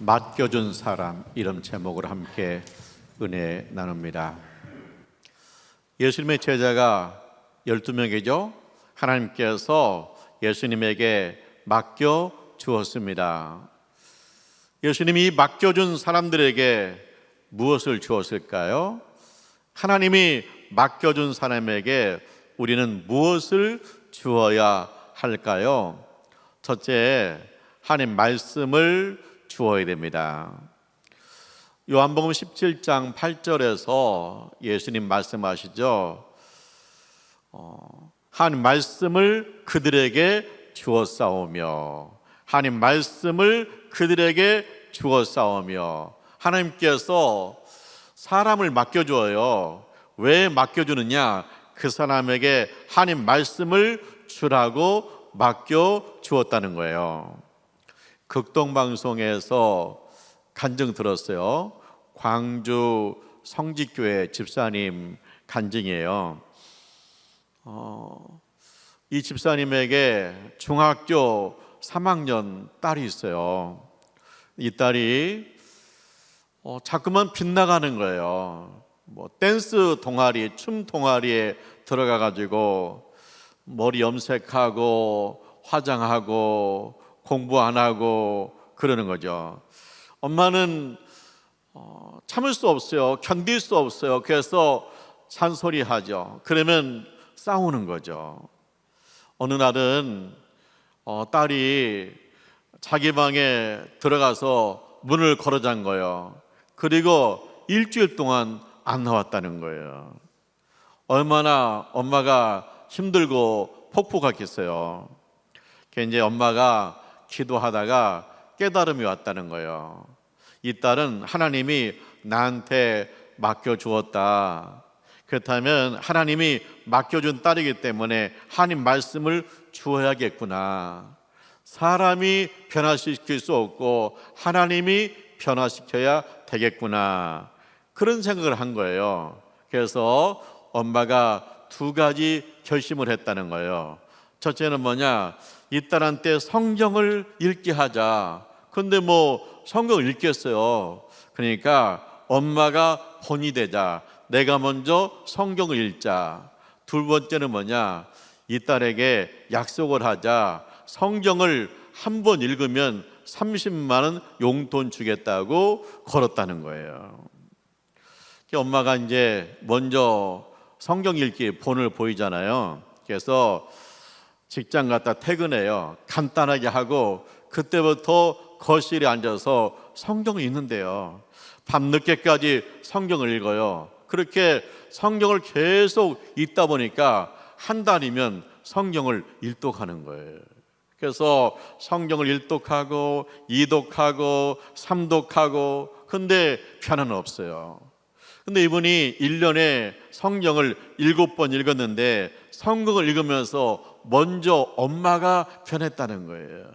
맡겨준 사람 이런 제목으로 함께 은혜 나눕니다. 예수님의 제자가 12명이죠. 하나님께서 예수님에게 맡겨 주었습니다. 예수님이 맡겨준 사람들에게 무엇을 주었을까요? 하나님이 맡겨준 사람에게 우리는 무엇을 주어야 할까요? 첫째, 하나님 말씀을 주어야 됩니다. 요한복음 17장 8절에서 예수님 말씀하시죠. 어, 하나님 말씀을 그들에게 주어 싸우며 하나님 말씀을 그들에게 주어 싸우며 하나님께서 사람을 맡겨줘요. 왜 맡겨주느냐? 그 사람에게 하나님 말씀을 주라고 맡겨 주었다는 거예요. 극동방송에서 간증 들었어요. 광주 성직교회 집사님 간증이에요. 어, 이 집사님에게 중학교 3학년 딸이 있어요. 이 딸이 어, 자꾸만 빗나가는 거예요. 뭐 댄스 동아리, 춤 동아리에 들어가 가지고 머리 염색하고 화장하고 공부 안 하고 그러는 거죠. 엄마는 어, 참을 수 없어요. 견딜 수 없어요. 그래서 잔소리 하죠. 그러면 싸우는 거죠. 어느 날은 어, 딸이 자기 방에 들어가서 문을 걸어 잔 거예요. 그리고 일주일 동안 안 나왔다는 거예요. 얼마나 엄마가 힘들고 폭풍했겠어요. 이제 엄마가 기도하다가 깨달음이 왔다는 거예요. 이 딸은 하나님이 나한테 맡겨 주었다. 그렇다면 하나님이 맡겨준 딸이기 때문에 하나님 말씀을 주어야겠구나. 사람이 변화시킬 수 없고 하나님이 변화시켜야 되겠구나. 그런 생각을 한 거예요. 그래서 엄마가 두 가지 결심을 했다는 거예요. 첫째는 뭐냐? 이 딸한테 성경을 읽게 하자. 근데 뭐 성경을 읽겠어요. 그러니까 엄마가 본이 되자. 내가 먼저 성경을 읽자. 두 번째는 뭐냐? 이 딸에게 약속을 하자. 성경을 한 번 읽으면 30만 원 용돈 주겠다고 걸었다는 거예요. 엄마가 이제 먼저 성경 읽기 본을 보이잖아요. 그래서 직장 갔다 퇴근해요. 간단하게 하고 그때부터 거실에 앉아서 성경을 읽는데요. 밤늦게까지 성경을 읽어요. 그렇게 성경을 계속 읽다 보니까 한 달이면 성경을 일독하는 거예요. 그래서 성경을 일독하고 이독하고 삼독하고 근데 변화는 없어요. 근데 이분이 1년에 성경을 일곱 번 읽었는데 성경을 읽으면서 먼저 엄마가 변했다는 거예요.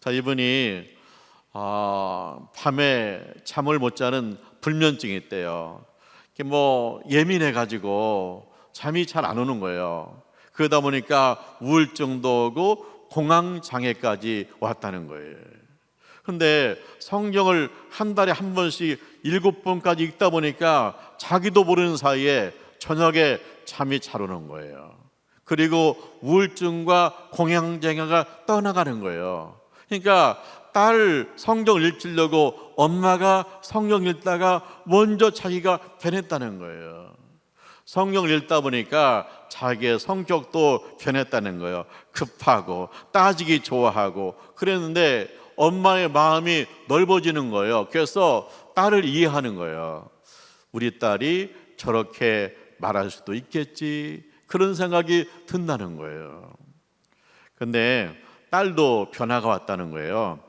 자, 이분이 아, 밤에 잠을 못 자는 불면증이 있대요. 뭐 예민해 가지고 잠이 잘 안 오는 거예요. 그러다 보니까 우울증도 오고 공황 장애까지 왔다는 거예요. 근데 성경을 한 달에 한 번씩 일곱 번까지 읽다 보니까 자기도 모르는 사이에 저녁에 잠이 잘 오는 거예요. 그리고 우울증과 공황장애가 떠나가는 거예요. 그러니까 딸 성경 읽히려고 엄마가 성경 읽다가 먼저 자기가 변했다는 거예요. 성경을 읽다 보니까 자기의 성격도 변했다는 거예요. 급하고 따지기 좋아하고 그랬는데 엄마의 마음이 넓어지는 거예요. 그래서 딸을 이해하는 거예요. 우리 딸이 저렇게 말할 수도 있겠지. 그런 생각이 든다는 거예요. 근데 딸도 변화가 왔다는 거예요.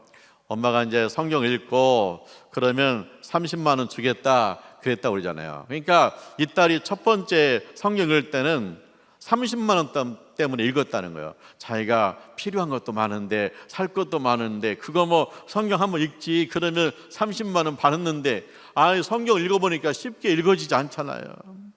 엄마가 이제 성경 읽고 그러면 30만 원 주겠다 그랬다 그러잖아요. 그러니까 이 딸이 첫 번째 성경 읽을 때는 30만 원 때문에 읽었다는 거예요. 자기가 필요한 것도 많은데 살 것도 많은데 그거 뭐 성경 한번 읽지 그러면 30만 원 받았는데 아 성경 읽어보니까 쉽게 읽어지지 않잖아요.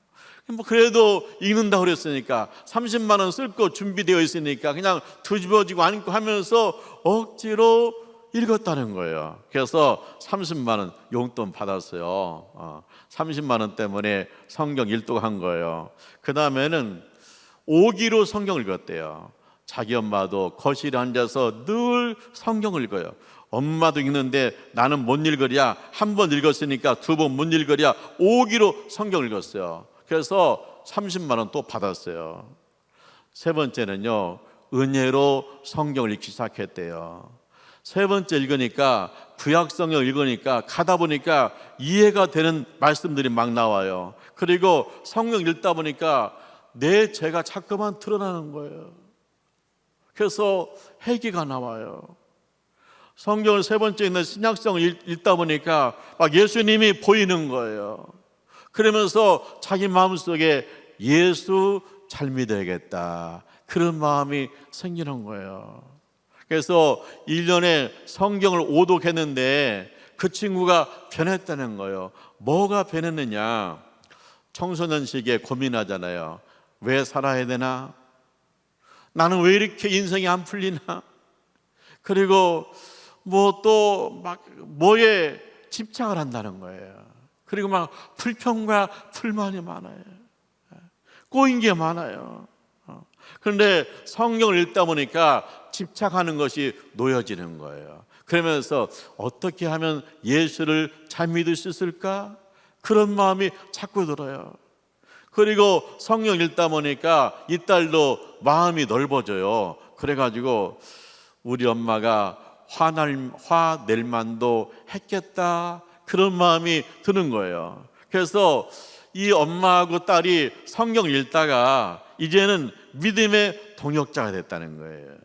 뭐 그래도 읽는다 그랬으니까 30만 원 쓸 거 준비되어 있으니까 그냥 뒤집어지고 안고 하면서 억지로 읽었다는 거예요. 그래서 30만 원 용돈 받았어요. 어, 30만 원 때문에 성경 1독 한 거예요. 그 다음에는 5기로 성경 읽었대요. 자기 엄마도 거실에 앉아서 늘 성경을 읽어요. 엄마도 읽는데 나는 못 읽으랴. 한 번 읽었으니까 두 번 못 읽으랴. 5기로 성경 읽었어요. 그래서 30만 원 또 받았어요. 세 번째는요. 은혜로 성경을 읽기 시작했대요. 세 번째 읽으니까 구약성경 읽으니까 가다 보니까 이해가 되는 말씀들이 막 나와요. 그리고 성경 읽다 보니까 내 죄가 자꾸만 드러나는 거예요. 그래서 회개가 나와요. 성경을 세 번째 있는 신약성을 읽다 보니까 막 예수님이 보이는 거예요. 그러면서 자기 마음속에 예수 잘 믿어야겠다. 그런 마음이 생기는 거예요. 그래서 1년에 성경을 오독했는데 그 친구가 변했다는 거예요. 뭐가 변했느냐? 청소년 시기에 고민하잖아요. 왜 살아야 되나? 나는 왜 이렇게 인생이 안 풀리나? 그리고 뭐 또 막 뭐에 집착을 한다는 거예요. 그리고 막 불평과 불만이 많아요. 꼬인 게 많아요. 어. 그런데 성경을 읽다 보니까 집착하는 것이 놓여지는 거예요. 그러면서 어떻게 하면 예수를 잘 믿을 수 있을까? 그런 마음이 자꾸 들어요. 그리고 성경 읽다 보니까 이 딸도 마음이 넓어져요. 그래가지고 우리 엄마가 화날, 화낼 만도 했겠다. 그런 마음이 드는 거예요. 그래서 이 엄마하고 딸이 성경 읽다가 이제는 믿음의 동역자가 됐다는 거예요.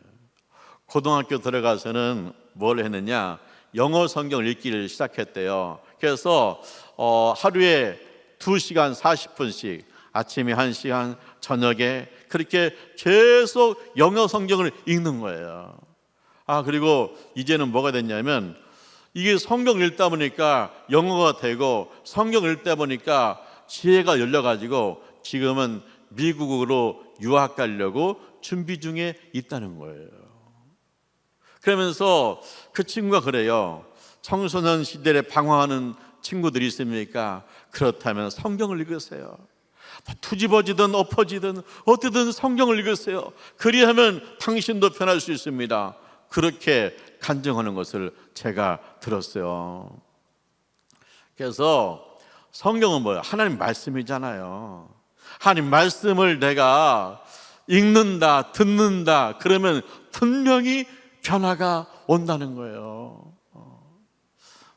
고등학교 들어가서는 뭘 했느냐? 영어 성경 읽기를 시작했대요. 그래서 어, 하루에 2시간 40분씩 아침에 1시간, 저녁에 그렇게 계속 영어 성경을 읽는 거예요. 아, 그리고 이제는 뭐가 됐냐면 이게 성경 읽다 보니까 영어가 되고 성경 읽다 보니까 지혜가 열려가지고 지금은 미국으로 유학 가려고 준비 중에 있다는 거예요. 그러면서 그 친구가 그래요. 청소년 시대에 방황하는 친구들이 있습니까? 그렇다면 성경을 읽으세요. 뭐 투집어지든 엎어지든 어떻든 성경을 읽으세요. 그리하면 당신도 변할 수 있습니다. 그렇게 간증하는 것을 제가 들었어요. 그래서 성경은 뭐예요? 하나님 말씀이잖아요. 하나님 말씀을 내가 읽는다, 듣는다, 그러면 분명히 변화가 온다는 거예요.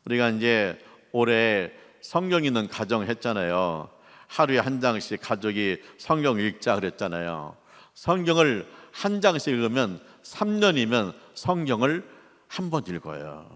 우리가 이제 올해 성경 있는 가정 했잖아요. 하루에 한 장씩 가족이 성경 읽자 그랬잖아요. 성경을 한 장씩 읽으면 3년이면 성경을 한 번 읽어요.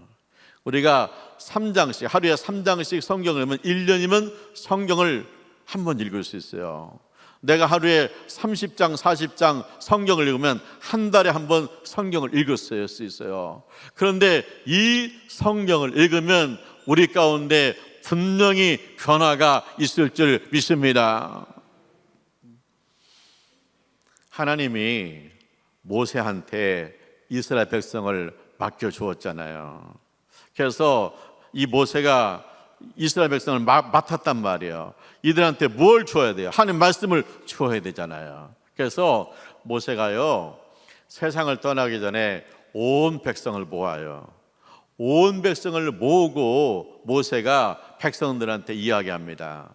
우리가 3장씩 하루에 3장씩 성경을 읽으면 1년이면 성경을 한 번 읽을 수 있어요. 내가 하루에 30장, 40장 성경을 읽으면 한 달에 한 번 성경을 읽을 수 있어요. 그런데 이 성경을 읽으면 우리 가운데 분명히 변화가 있을 줄 믿습니다. 하나님이 모세한테 이스라엘 백성을 맡겨 주었잖아요. 그래서 이 모세가 이스라엘 백성을 맡았단 말이에요. 이들한테 뭘 줘야 돼요? 하나님 말씀을 줘야 되잖아요. 그래서 모세가요 세상을 떠나기 전에 온 백성을 모아요. 온 백성을 모으고 모세가 백성들한테 이야기합니다.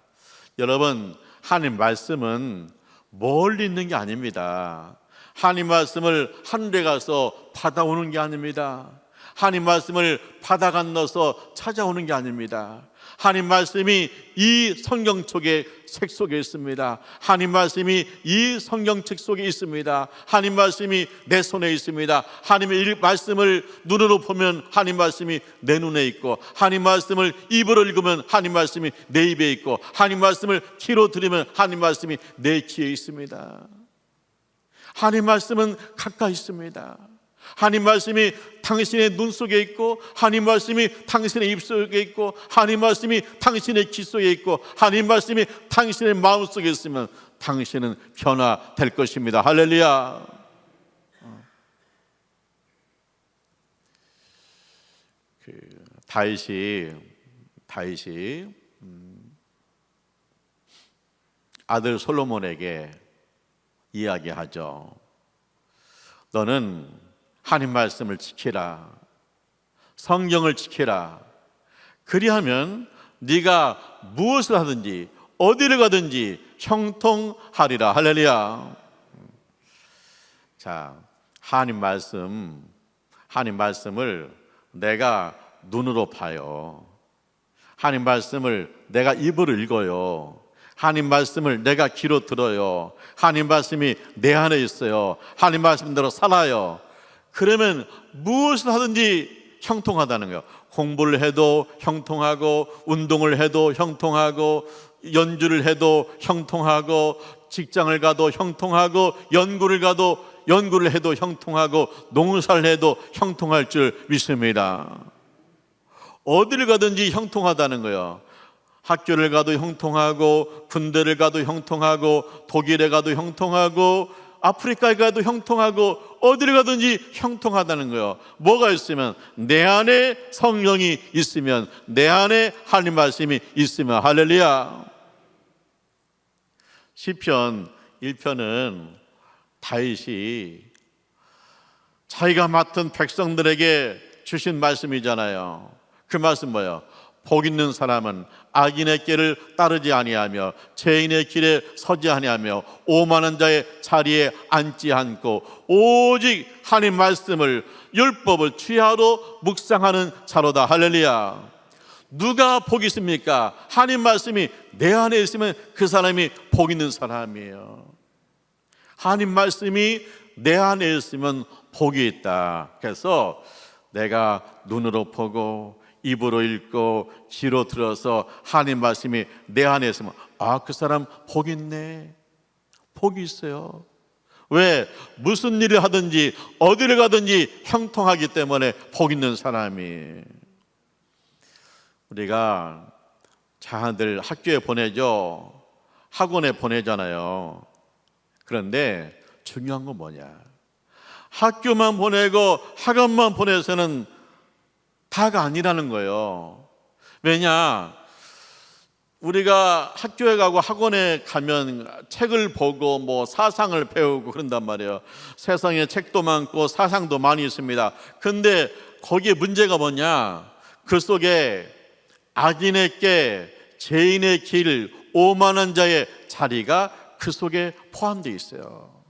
여러분 하나님 말씀은 멀리 있는 게 아닙니다. 하나님 말씀을 하늘에 가서 받아오는 게 아닙니다. 하나님 말씀을 바다 건너서 찾아오는 게 아닙니다. 하나님 말씀이 이 성경 속에 책 속에 있습니다. 하나님 말씀이 이 성경 책 속에 있습니다. 하나님 말씀이 내 손에 있습니다. 하나님의 말씀을 눈으로 보면 하나님 말씀이 내 눈에 있고 하나님 말씀을 입으로 읽으면 하나님 말씀이 내 입에 있고 하나님 말씀을 키로 들으면 하나님 말씀이 내 귀에 있습니다. 하나님 말씀은 가까이 있습니다. 하나님 말씀이 당신의 눈 속에 있고 하나님 말씀이 당신의 입 속에 있고 하나님 말씀이 당신의 귀 속에 있고 하나님 말씀이 당신의 마음 속에 있으면 당신은 변화될 것입니다. 할렐루야. 어. 그 다윗이 다윗이 음, 아들 솔로몬에게 이야기하죠. 너는 하나님 말씀을 지키라. 성경을 지키라. 그리하면 네가 무엇을 하든지 어디를 가든지 형통하리라. 할렐루야. 자, 하나님 말씀 하나님 말씀을 내가 눈으로 봐요. 하나님 말씀을 내가 입으로 읽어요. 하나님 말씀을 내가 귀로 들어요. 하나님 말씀이 내 안에 있어요. 하나님 말씀대로 살아요. 그러면 무엇을 하든지 형통하다는 거예요. 공부를 해도 형통하고, 운동을 해도 형통하고, 연주를 해도 형통하고, 직장을 가도 형통하고, 연구를 가도 연구를 해도 형통하고, 농사를 해도 형통할 줄 믿습니다. 어디를 가든지 형통하다는 거예요. 학교를 가도 형통하고 군대를 가도 형통하고 독일에 가도 형통하고 아프리카에 가도 형통하고 어디를 가든지 형통하다는 거예요. 뭐가 있으면 내 안에 성령이 있으면 내 안에 하나님 말씀이 있으면 할렐루야. 시편 1편은 다윗이 자기가 맡은 백성들에게 주신 말씀이잖아요. 그 말씀 뭐예요? 복 있는 사람은 악인의 길을 따르지 아니하며 죄인의 길에 서지 아니하며 오만한 자의 자리에 앉지 않고 오직 하나님 말씀을 율법을 취하로 묵상하는 자로다. 할렐루야. 누가 복 있습니까? 하나님 말씀이 내 안에 있으면 그 사람이 복 있는 사람이에요. 하나님 말씀이 내 안에 있으면 복이 있다. 그래서 내가 눈으로 보고 입으로 읽고 귀로 들어서 하나님 말씀이 내 안에 있으면 아 그 사람 복 있네. 복이 있어요. 왜? 무슨 일을 하든지 어디를 가든지 형통하기 때문에 복 있는 사람이. 우리가 자녀들 학교에 보내죠. 학원에 보내잖아요. 그런데 중요한 건 뭐냐? 학교만 보내고 학원만 보내서는 다가 아니라는 거예요. 왜냐? 우리가 학교에 가고 학원에 가면 책을 보고 뭐 사상을 배우고 그런단 말이에요. 세상에 책도 많고 사상도 많이 있습니다. 근데 거기에 문제가 뭐냐? 그 속에 악인의 께 죄인의 길, 오만한 자의 자리가 그 속에 포함되어 있어요.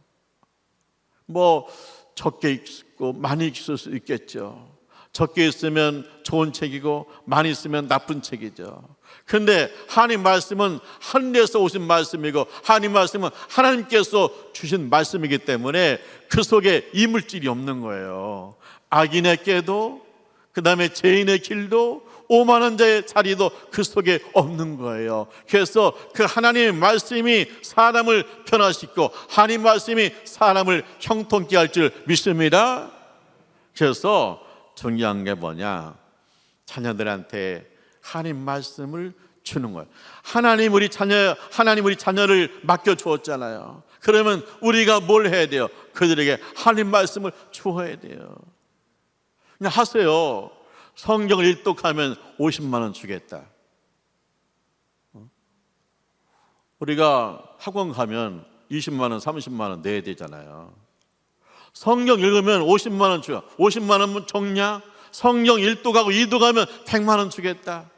뭐 적게 있고 많이 있을 수 있겠죠. 적게 있으면 좋은 책이고 많이 있으면 나쁜 책이죠. 그런데 하나님 말씀은 하늘에서 오신 말씀이고 하나님 말씀은 하나님께서 주신 말씀이기 때문에 그 속에 이물질이 없는 거예요. 악인의 깨도 그 다음에 죄인의 길도 오만한 자의 자리도 그 속에 없는 거예요. 그래서 그 하나님의 말씀이 사람을 변화시키고 하나님 말씀이 사람을 형통케 할 줄 믿습니다. 그래서 중요한 게 뭐냐? 자녀들한테 하나님 말씀을 주는 거예요. 하나님 우리 자녀 하나님 우리 자녀를 맡겨 주었잖아요. 그러면 우리가 뭘 해야 돼요? 그들에게 하나님 말씀을 주어야 돼요. 그냥 하세요. 성경을 일독하면 50만 원 주겠다. 어? 우리가 학원 가면 20만 원, 30만 원 내야 되잖아요. 성경 읽으면 50만 원 줘요. 50만 원은 적냐? 성경 1도 가고 2도 가면 100만 원 주겠다.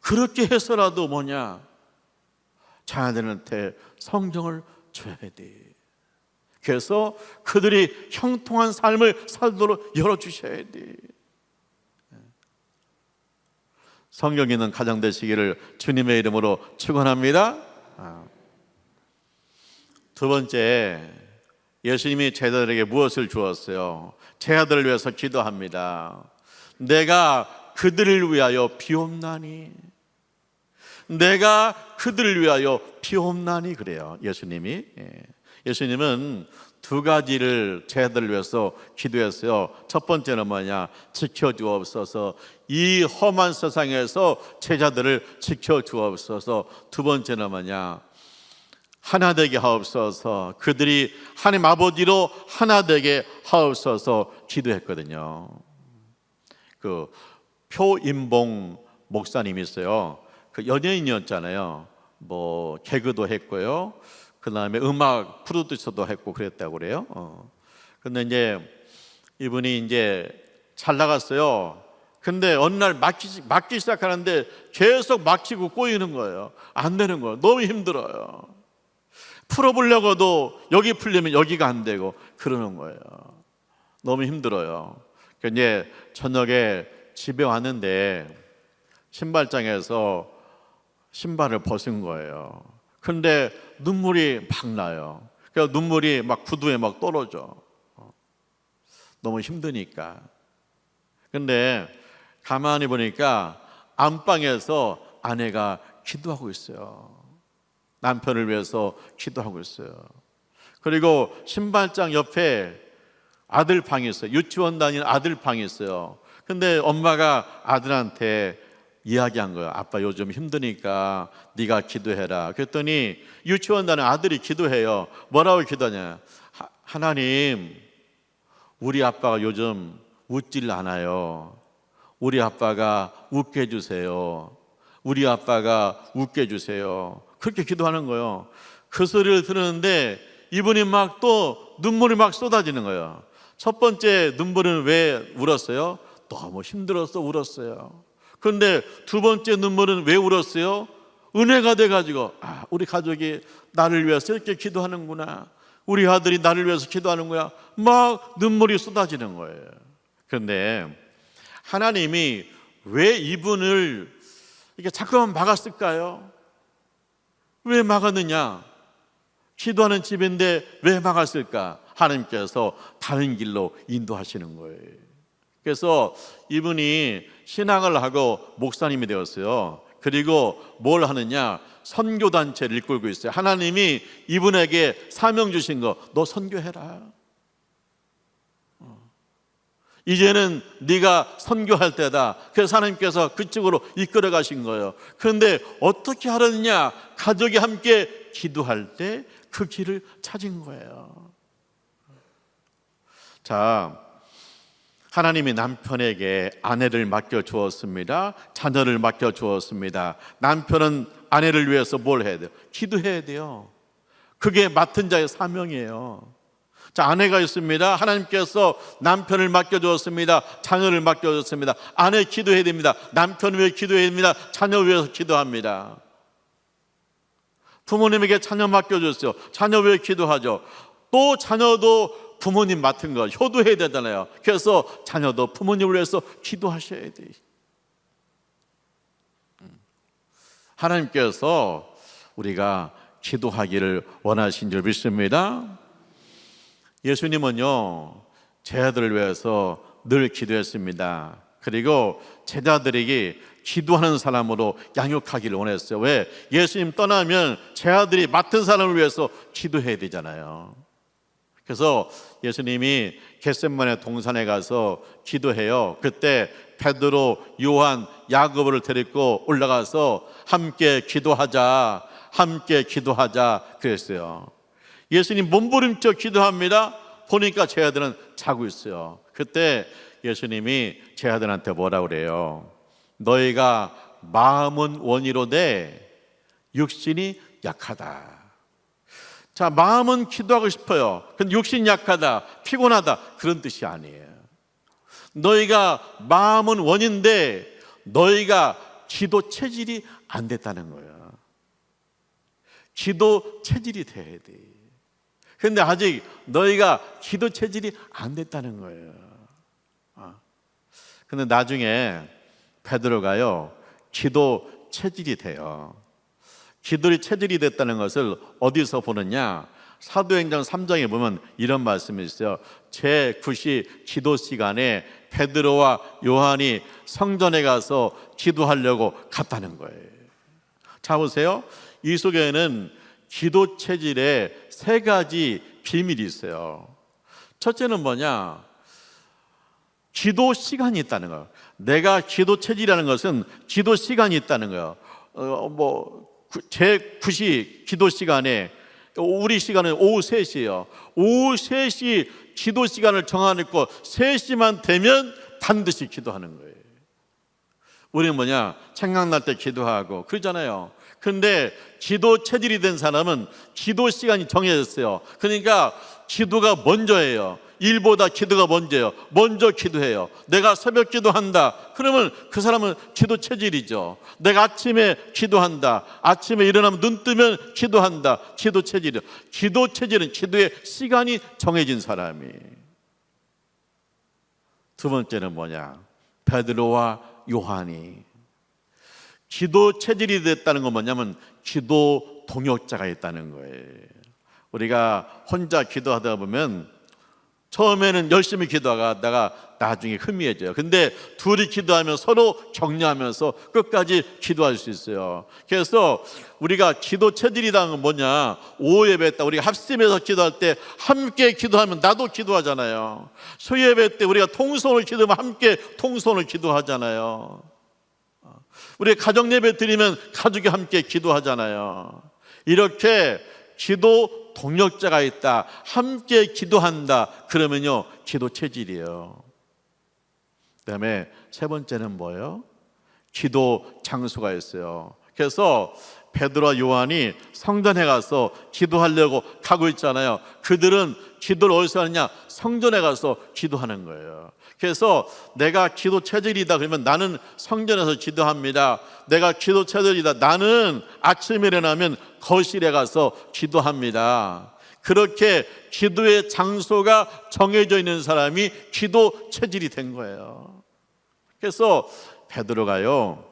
그렇게 해서라도 뭐냐? 자녀들한테 성경을 줘야 돼. 그래서 그들이 형통한 삶을 살도록 열어주셔야 돼. 성경 있는 가정 되시기를 주님의 이름으로 축원합니다. 아. 두 번째, 예수님이 제자들에게 무엇을 주었어요? 제자들을 위해서 기도합니다. 내가 그들을 위하여 비옵나니 내가 그들을 위하여 비옵나니 그래요. 예수님이 예. 예수님은 두 가지를 제자들을 위해서 기도했어요. 첫 번째는 뭐냐? 지켜주옵소서. 이 험한 세상에서 제자들을 지켜주옵소서. 두 번째는 뭐냐? 하나 되게 하옵소서. 그들이 하나님 아버지로 하나 되게 하옵소서 기도했거든요. 그 표인봉 목사님이 있어요. 그 연예인이었잖아요. 뭐 개그도 했고요. 그 다음에 음악 프로듀서도 했고 그랬다고 그래요. 어. 근데 이제 이분이 이제 잘 나갔어요. 근데 어느 날 막기, 막기 시작하는데 계속 막히고 꼬이는 거예요. 안 되는 거예요. 너무 힘들어요. 풀어보려고도 여기 풀리면 여기가 안 되고 그러는 거예요. 너무 힘들어요. 그 이제 저녁에 집에 왔는데 신발장에서 신발을 벗은 거예요. 근데 눈물이 막 나요. 그 눈물이 막 구두에 막 떨어져. 너무 힘드니까. 근데 가만히 보니까 안방에서 아내가 기도하고 있어요. 남편을 위해서 기도하고 있어요. 그리고 신발장 옆에 아들 방이 있어요. 유치원 다니는 아들 방이 있어요. 근데 엄마가 아들한테 이야기한 거예요. 아빠 요즘 힘드니까 네가 기도해라. 그랬더니 유치원 다니는 아들이 기도해요. 뭐라고 기도하냐? 하, 하나님, 우리 아빠가 요즘 웃질 않아요. 우리 아빠가 웃게 해주세요. 우리 아빠가 웃게 해주세요. 그렇게 기도하는 거예요. 그 소리를 들었는데 이분이 막 또 눈물이 막 쏟아지는 거예요. 첫 번째 눈물은 왜 울었어요? 너무 힘들어서 울었어요. 그런데 두 번째 눈물은 왜 울었어요? 은혜가 돼가지고 아 우리 가족이 나를 위해서 이렇게 기도하는구나. 우리 아들이 나를 위해서 기도하는 거야. 막 눈물이 쏟아지는 거예요. 그런데 하나님이 왜 이분을 이렇게 자꾸만 막았을까요? 왜 막았느냐? 기도하는 집인데 왜 막았을까? 하나님께서 다른 길로 인도하시는 거예요. 그래서 이분이 신앙을 하고 목사님이 되었어요. 그리고 뭘 하느냐? 선교 단체를 이끌고 있어요. 하나님이 이분에게 사명 주신 거, 너 선교해라. 어. 이제는 네가 선교할 때다. 그래서 하나님께서 그쪽으로 이끌어 가신 거예요. 그런데 어떻게 하느냐? 가족이 함께 기도할 때 그 길을 찾은 거예요. 자, 하나님이 남편에게 아내를 맡겨 주었습니다. 자녀를 맡겨 주었습니다. 남편은 아내를 위해서 뭘 해야 돼요? 기도해야 돼요. 그게 맡은 자의 사명이에요. 자, 아내가 있습니다. 하나님께서 남편을 맡겨주었습니다. 자녀를 맡겨주었습니다. 아내 기도해야 됩니다. 남편 위해 기도해야 됩니다. 자녀 위해서 기도합니다. 부모님에게 자녀 맡겨줬어요. 자녀 위해 기도하죠. 또 자녀도 부모님 맡은 거 효도해야 되잖아요. 그래서 자녀도 부모님을 위해서 기도하셔야 돼. 하나님께서 우리가 기도하기를 원하신 줄 믿습니다. 예수님은요, 제자들을 위해서 늘 기도했습니다. 그리고 제자들에게 기도하는 사람으로 양육하기를 원했어요. 왜? 예수님 떠나면 제자들이 맡은 사람을 위해서 기도해야 되잖아요. 그래서 예수님이 겟셋만의 동산에 가서 기도해요. 그때 베드로, 요한, 야고보를 데리고 올라가서 함께 기도하자, 함께 기도하자 그랬어요. 예수님 몸부림쳐 기도합니다. 보니까 제 아들은 자고 있어요. 그때 예수님이 제 아들한테 뭐라 그래요? 너희가 마음은 원이로되 육신이 약하다. 자, 마음은 기도하고 싶어요. 근데 육신 약하다, 피곤하다 그런 뜻이 아니에요. 너희가 마음은 원인데 너희가 기도 체질이 안 됐다는 거예요. 기도 체질이 돼야 돼. 근데 아직 너희가 기도 체질이 안 됐다는 거예요. 아. 근데 나중에 베드로가요 기도 체질이 돼요. 기도의 체질이 됐다는 것을 어디서 보느냐? 사도행전 3장에 보면 이런 말씀이 있어요. 제 9시 기도 시간에 베드로와 요한이 성전에 가서 기도하려고 갔다는 거예요. 자 보세요. 이 속에는 기도 체질에 세 가지 비밀이 있어요. 첫째는 뭐냐? 기도 시간이 있다는 거예요. 내가 기도 체질이라는 것은 기도 시간이 있다는 거예요. 어, 뭐제 9시 기도 시간에 우리 시간은 오후 3시예요. 오후 3시 기도 시간을 정해놓고 3시만 되면 반드시 기도하는 거예요. 우리는 뭐냐? 생각날 때 기도하고 그러잖아요. 근데 기도 체질이 된 사람은 기도 시간이 정해졌어요. 그러니까 기도가 먼저예요. 일보다 기도가 먼저예요. 먼저 기도해요. 내가 새벽 기도한다. 그러면 그 사람은 기도 체질이죠. 내가 아침에 기도한다. 아침에 일어나면 눈 뜨면 기도한다. 기도 체질이요. 기도 체질은 기도의 시간이 정해진 사람이. 두 번째는 뭐냐? 베드로와 요한이 기도 체질이 됐다는 건 뭐냐면 기도 동역자가 있다는 거예요. 우리가 혼자 기도하다 보면 처음에는 열심히 기도하다가 나중에 흐미해져요. 근데 둘이 기도하면 서로 격려하면서 끝까지 기도할 수 있어요. 그래서 우리가 기도 체질이라는 건 뭐냐? 오예배 때 우리가 합심해서 기도할 때 함께 기도하면 나도 기도하잖아요. 소예배 때 우리가 통성을 기도하면 함께 통성을 기도하잖아요. 우리 가정 예배 드리면 가족이 함께 기도하잖아요. 이렇게 기도 동력자가 있다. 함께 기도한다. 그러면요. 기도 체질이에요. 그다음에 세 번째는 뭐예요? 기도 장소가 있어요. 그래서 베드로와 요한이 성전에 가서 기도하려고 가고 있잖아요. 그들은 기도를 어디서 하느냐? 성전에 가서 기도하는 거예요. 그래서 내가 기도 체질이다 그러면 나는 성전에서 기도합니다. 내가 기도 체질이다. 나는 아침에 일어나면 거실에 가서 기도합니다. 그렇게 기도의 장소가 정해져 있는 사람이 기도 체질이 된 거예요. 그래서 베드로가요.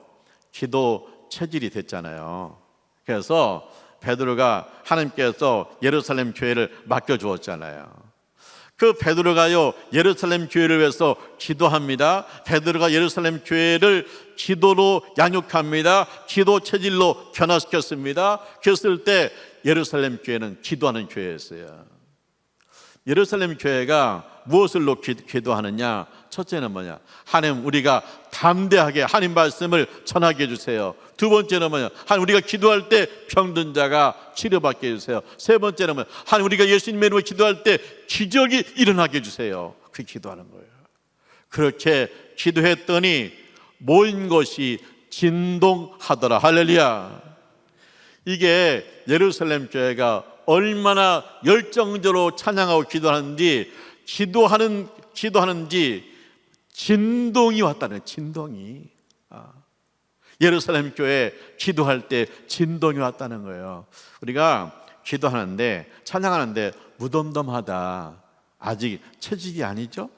기도 체질이 됐잖아요. 그래서 베드로가 하나님께서 예루살렘 교회를 맡겨 주었잖아요. 그 베드로가요 예루살렘 교회를 위해서 기도합니다. 베드로가 예루살렘 교회를 기도로 양육합니다. 기도 체질로 변화시켰습니다. 그랬을 때 예루살렘 교회는 기도하는 교회였어요. 예루살렘 교회가 무엇을 놓기 기도하느냐? 첫째는 뭐냐? 하나님 우리가 담대하게 하나님 말씀을 전하게 해주세요. 두 번째는 뭐냐? 하나님 우리가 기도할 때 병든 자가 치료받게 해주세요. 세 번째는 뭐냐? 하나님 우리가 예수님의 이름으로 기도할 때 기적이 일어나게 해주세요. 그 기도하는 거예요. 그렇게 기도했더니 모인 것이 진동하더라. 할렐루야. 이게 예루살렘 교회가 얼마나 열정적으로 찬양하고 기도하는지 기도하는 기도하는지 진동이 왔다는 진동이 아. 예루살렘 교회 기도할 때 진동이 왔다는 거예요. 우리가 기도하는데 찬양하는데 무덤덤하다. 아직 체질이 아니죠?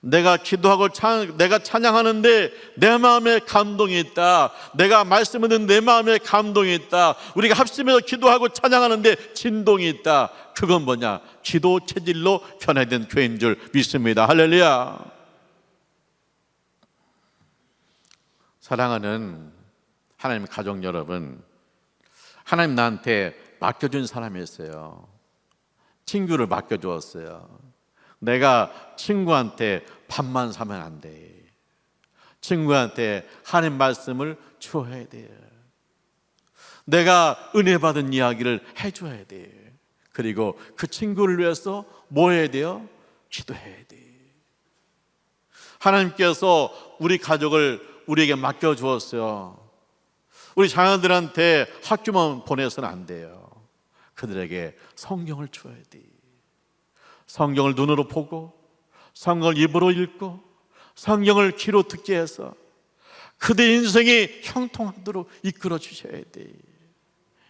내가 기도하고 찬, 내가 찬양하는데 내 마음에 감동이 있다. 내가 말씀을 듣는 내 마음에 감동이 있다. 우리가 합심해서 기도하고 찬양하는데 진동이 있다. 그건 뭐냐? 기도 체질로 변화된 교회인 줄 믿습니다. 할렐루야. 사랑하는 하나님 가족 여러분, 하나님 나한테 맡겨준 사람이 있어요. 친구를 맡겨주었어요. 내가 친구한테 밥만 사면 안 돼. 친구한테 하나님 말씀을 주어야 돼. 내가 은혜 받은 이야기를 해줘야 돼. 그리고 그 친구를 위해서 뭐 해야 돼요? 기도해야 돼. 하나님께서 우리 가족을 우리에게 맡겨 주었어요. 우리 자녀들한테 학교만 보내서는 안 돼요. 그들에게 성경을 줘야 돼. 성경을 눈으로 보고 성경을 입으로 읽고 성경을 귀로 듣게 해서 그대 인생이 형통하도록 이끌어 주셔야 돼.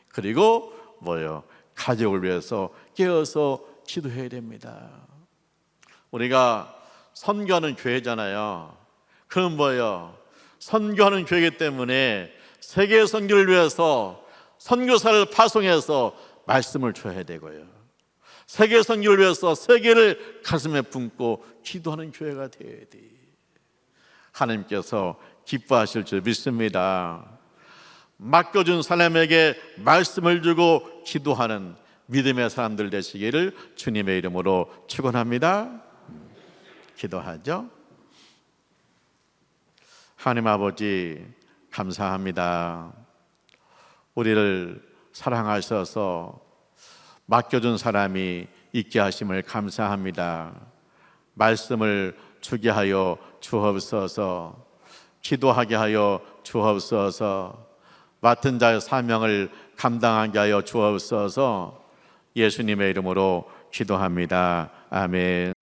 그리고 뭐요? 가족을 위해서 깨어서 기도해야 됩니다. 우리가 선교하는 교회잖아요. 그럼 뭐요? 선교하는 교회이기 때문에 세계 선교를 위해서 선교사를 파송해서 말씀을 줘야 되고요. 세계 선교를 위해서 세계를 가슴에 품고 기도하는 교회가 되어야 돼. 하나님께서 기뻐하실 줄 믿습니다. 맡겨준 사람에게 말씀을 주고 기도하는 믿음의 사람들 되시기를 주님의 이름으로 축원합니다. 기도하죠. 하나님 아버지 감사합니다. 우리를 사랑하셔서 맡겨준 사람이 있게 하심을 감사합니다. 말씀을 주게 하여 주옵소서. 기도하게 하여 주옵소서. 맡은 자의 사명을 감당하게 하여 주옵소서. 예수님의 이름으로 기도합니다. 아멘.